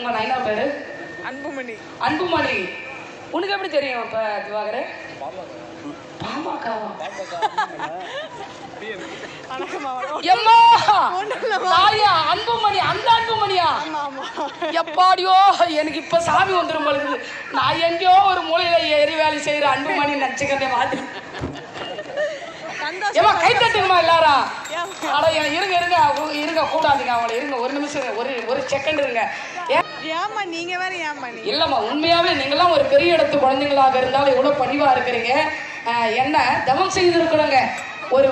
உங்க நைனா பேரு? அன்புமணி. அன்புமணி. உனக்கு எப்படி தெரியும் இப்ப திவாகர்? பாமகவா? எம்மா. தாயா அன்புமணி அந்த அன்புமணியா? எப்பாடியோ எனக்கு இப்ப சாமி வந்துரும் பொழுது. நான் எங்கேயோ ஒரு மூலையில ஏறி வேலை செய்யற அன்புமணி நினைச்சுக்கிறேன் வாழ்த்து ஏமா கை தட்டுங்கம்மா? அட இருங்க இருங்க. இருங்க கூடாதுங்க அவங்கள இருங்க. ஒரு நிமிஷம். ஒரு ஒரு செகண்ட் இருங்க. ஏன் ஏமா நீங்க வேற ஏம்மா நீ இல்லம்மா உண்மையாவே நீங்களாம் ஒரு பெரிய இடத்து குழந்தைங்களாக இருந்தாலும் எவ்வளவு பணிவா இருக்கிறீங்க? என்ன தவம் செய்திருக்கணுங்க. ஒரு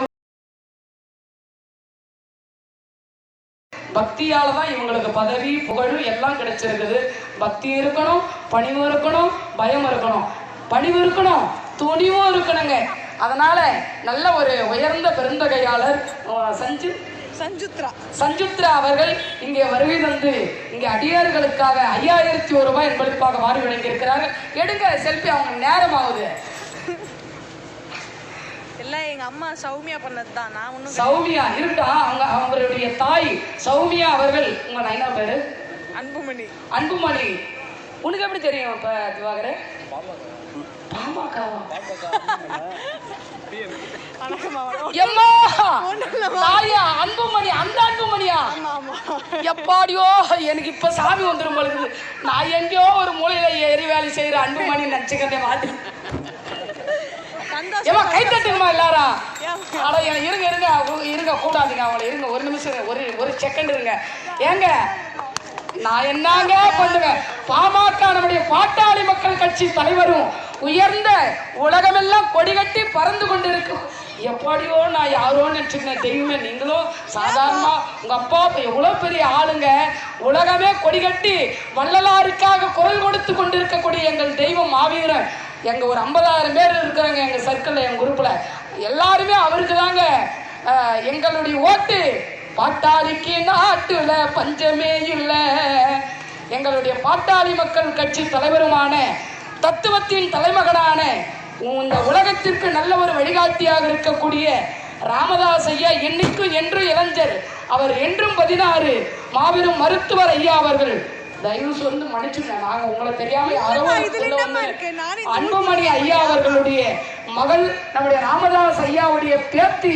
பக்தியால தான் இவங்களுக்கு பதவி புகழும் எல்லாம் கிடைச்சிருக்குது. பக்தி இருக்கணும் பணிவு இருக்கணும் பயம் இருக்கணும். பணிவு இருக்கணும் துணிவும் இருக்கணுங்க. அதனால நல்ல ஒரு உயர்ந்த பெருந்தகையாளர் செஞ்சு சஞ்சு சஞ்சுத்ரா. சஞ்சுத்ரா அவர்கள் இங்கே வருகை தந்து இங்கே அடியார்களுக்காக ஐயாயிரத்தி ஒரு ரூபாய் என்பதற்காக வாரி வழங்கி இருக்கிறார்கள் எடுங்க செல்ஃபி அவங்க நேரம் ஆகுது எல்லாம் எங்க அம்மா சௌமியா பண்ணது தான் நான் ஒண்ணும் சௌமியா இருக்கா அவங்க அவங்களுடைய தாய் சௌமியா அவர்கள் உங்க நைனா பேரு? அன்புமணி. அன்புமணி. உனக்கு எப்படி தெரியும் இப்ப திவாகர்? பாமகவா? எம்மா. தாயா அந்த எப்பாடியோ எனக்கு இப்ப சாமி வந்துரும் பொழுது நான் எங்கேயோ ஒரு மூலையில ஏறி வேலை செய்யற அன்புமணி நினைச்சுக்கிறேன் வாழ்த்து சந்தோஷம். ஏமா கை தட்டுங்கம்மா எல்லாரும். ஏன்? அட இருங்க இருங்க. இருங்க கூடாதுங்க அவங்கள. இருங்க ஒரு நிமிஷம். ஒரு ஒரு செகண்ட் இருங்க. ஏங்க நான் என்னங்க பண்ணுவேன்? பாமக நம்முடைய பாட்டாளி மக்கள் கட்சி தலைவரும் உயர்ந்த உலகமெல்லாம் கொடிகட்டி பறந்து கொண்டிருக்கும். எப்படியோ நான் யாரோ நினைச்சுக்கிறேன் தெய்வமே நீங்களும் சாதாரணமா உங்க அப்பா இப்ப எவ்வளவு பெரிய ஆளுங்க? உலகமே கொடிகட்டி வள்ளலாருக்காக குரல் கொடுத்து கொண்டிருக்கக்கூடிய எங்கள் தெய்வம் மாவீரன். எங்க ஒரு ஐம்பதாயிரம் பேர் இருக்கிறாங்க எங்க சர்க்கிள்ல எங்க குரூப்ல எல்லாருமே அவருக்கு தாங்க. எங்களுடைய ஓட்டு. பாட்டாளிக்கு நாட்டுல பஞ்சமே இல்லை. எங்களுடைய பாட்டாளி மக்கள் கட்சி தலைவருமான தத்துவத்தின் தலைமகனான இந்த உலகத்திற்கு நல்ல ஒரு வழிகாட்டியாக இருக்கக்கூடிய ராமதாஸ் ஐயா என்னைக்கும் என்றும் இளைஞர். அவர் என்றும் பதினாறு. மாபெரும் மருத்துவர் ஐயா அவர்கள். தயவு சொல்லி மன்னிச்சுங்க நாங்க உங்களை தெரியாம யாரோ அன்புமணி ஐயா அவர்களுடைய மகள் நம்முடைய ராமதாஸ் ஐயாவுடைய பேத்தி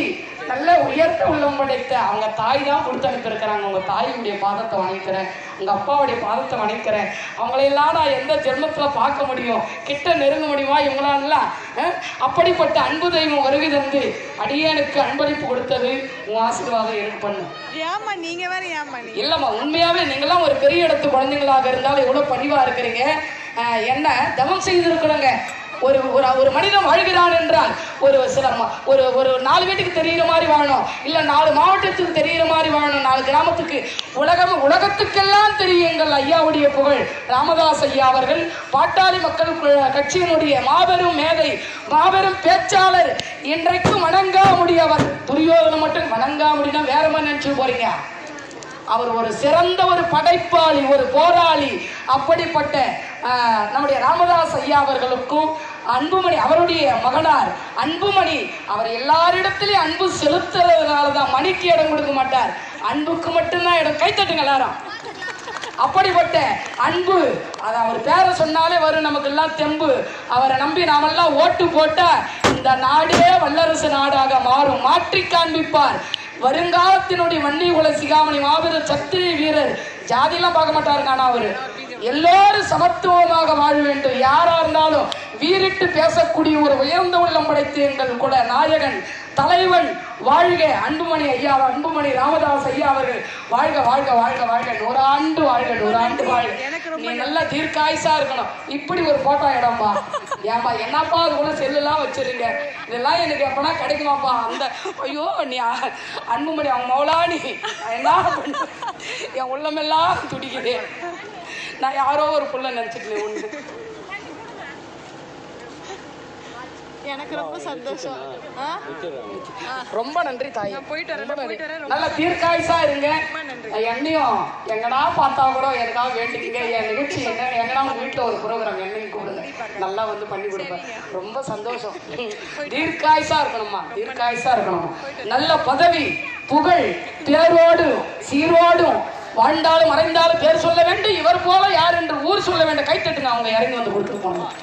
நல்ல உயர்த்த உள்ளம் படைத்த அவங்க தாய் தான் கொடுத்து அனுப்பியிருக்கிறாங்க. உங்க தாயுடைய பாதத்தை வணங்கிக்கிறேன் உங்க அப்பாவுடைய பாதத்தை வணங்கிக்கிறேன் அவங்களையெல்லாம் நான் எந்த ஜென்மத்துல பார்க்க முடியும்? கிட்ட நெருங்க முடியுமா? இவங்களாலாம் அப்படிப்பட்ட அன்பு தெய்வம் வருகை தந்து அடியேனுக்கு அன்பளிப்பு கொடுத்தது உன் ஆசீர்வாதம் எனக்கு பண்ணு. ஏம்மா நீங்க வேற ஏம்மா நீ இல்லம்மா உண்மையாவே நீங்களாம் ஒரு பெரிய இடத்து குழந்தைங்களாக இருந்தாலும் எவ்வளவு பணிவா இருக்கிறீங்க? என்ன தவம் செய்திருக்கணுங்க ஒரு ஒரு ஒரு மனிதன் வாழ்கிறான் என்றால் ஒரு சில ஒரு ஒரு நாலு வீட்டுக்கு தெரிகிற மாதிரி வாழணும். இல்லை நாலு மாவட்டத்துக்கு தெரிகிற மாதிரி வாழணும். நாலு கிராமத்துக்கு உலகம் உலகத்துக்கெல்லாம் தெரியுங்கள் ஐயாவுடைய புகழ். ராமதாஸ் ஐயா அவர்கள் பாட்டாளி மக்கள் கட்சியினுடைய மாபெரும் மேதை மாபெரும் பேச்சாளர். இன்றைக்கும் வணங்கா முடியவர் துரியோதனை மட்டும் வணங்கா முடியும்னா வேற மாதிரி நினைச்சு போறீங்க. அவர் ஒரு சிறந்த ஒரு படைப்பாளி ஒரு போராளி. அப்படிப்பட்ட நம்முடைய ராமதாஸ் ஐயா அவர்களுக்கும் அன்புமணி அவருடைய மகனார். அன்புமணி அவர் எல்லாரிடத்திலையும் அன்பு செலுத்துறதுனால தான் மணிக்கு இடம் கொடுக்க மாட்டார். அன்புக்கு மட்டும்தான் இடம். கைத்தட்டுங்க எல்லாரும். அப்படிப்பட்ட அன்பு அது அவர் பேரை சொன்னாலே வரும் நமக்கு எல்லாம் தெம்பு. அவரை நம்பி நாமெல்லாம் ஓட்டு போட்டா இந்த நாடே வல்லரசு நாடாக மாறும். மாற்றி காண்பிப்பார். வருங்காலத்தினுடைய வன்னி குல சிகாமணி மாபெரும் சத்திரிய வீரர். ஜாதியெல்லாம் பார்க்க மாட்டாருங்க ஆனா அவரு. எல்லோரும் சமத்துவமாக வாழ வேண்டும். யாரா இருந்தாலும் வீரிட்டு பேசக்கூடிய ஒரு உயர்ந்த உள்ளம் படைத்த எங்கள் குல நாயகன் தலைவன் வாழ்க அன்புமணி ஐயா அன்புமணி ராமதாஸ் ஐயா அவர்கள். வாழ்க வாழ்க வாழ்க வாழ்க. நூறாண்டு வாழ்க நூறாண்டு வாழ்க. நீ நல்லா தீர்க்காயுசா இருக்கணும். இப்படி ஒரு போட்டோ இடம்பா. ஏன்பா என்னப்பா அது கூட செல்லுலாம் வச்சிருங்க இதெல்லாம் எனக்கு எப்பனா கிடைக்குமாப்பா? அந்த ஐயோ நீ அன்புமணி அவங்க மௌலா நீ நான் என்ன என் உள்ளமெல்லாம் துடிக்குது. நான் யாரோ ஒரு புள்ள நினைச்சிட்டு உண்டு. எனக்கு ரொம்ப சந்தோஷம்? ரொம்ப நன்றி தாய். போயிட்டு வரேன். போயிட்டு வரேன், நல்ல தீர்க்காயுசா இருங்க. என்னையும் எங்கடா பார்த்தா கூட எனக்காக வேண்டிக்கங்க? என் நிகழ்ச்சி என்ன? எங்கடா உங்க வீட்டுல ஒரு ப்ரோக்ராம் என்னையும் கூப்பிடுங்க. நல்லா வந்து பண்ணி கொடுப்பேன். ரொம்ப சந்தோஷம். தீர்க்காயுசா இருக்கணும்மா. தீர்க்காயுசா இருக்கணும். நல்ல பதவி புகழ் பேரோடு சீரோடும் வாழ்ந்தாலும் மறைந்தாலும் பேர் சொல்ல வேண்டும். இவர் போல கைத்தட்டுங்க. அவங்க இறங்கி வந்து கொடுத்துட்டு போனாங்க